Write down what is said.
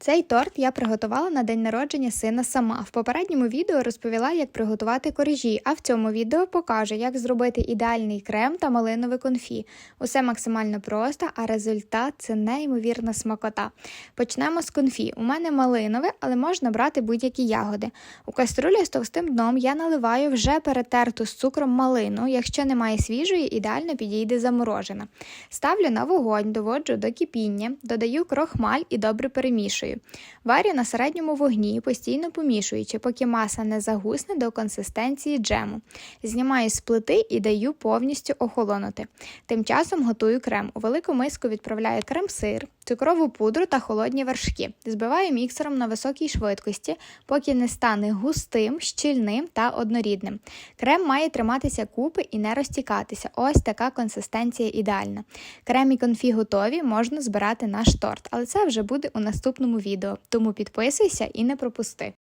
Цей торт я приготувала на день народження сина сама. В попередньому відео розповіла, як приготувати коржі, а в цьому відео покажу, як зробити ідеальний крем та малинове конфі. Усе максимально просто, а результат це неймовірна смакота. Почнемо з конфі. У мене малинове, але можна брати будь-які ягоди. У каструлі з товстим дном я наливаю вже перетерту з цукром малину. Якщо немає свіжої, ідеально підійде заморожена. Ставлю на вогонь, доводжу до кипіння, додаю крохмаль і добре перемішую. Варю на середньому вогні, постійно помішуючи, поки маса не загусне до консистенції джему. Знімаю з плити і даю повністю охолонути. Тим часом готую крем. У велику миску відправляю крем-сир, цукрову пудру та холодні вершки. Збиваю міксером на високій швидкості, поки не стане густим, щільним та однорідним. Крем має триматися купи і не розтікатися. Ось така консистенція ідеальна. Крем і конфі готові, можна збирати наш торт, але це вже буде у наступному відео. Тому підписуйся і не пропусти.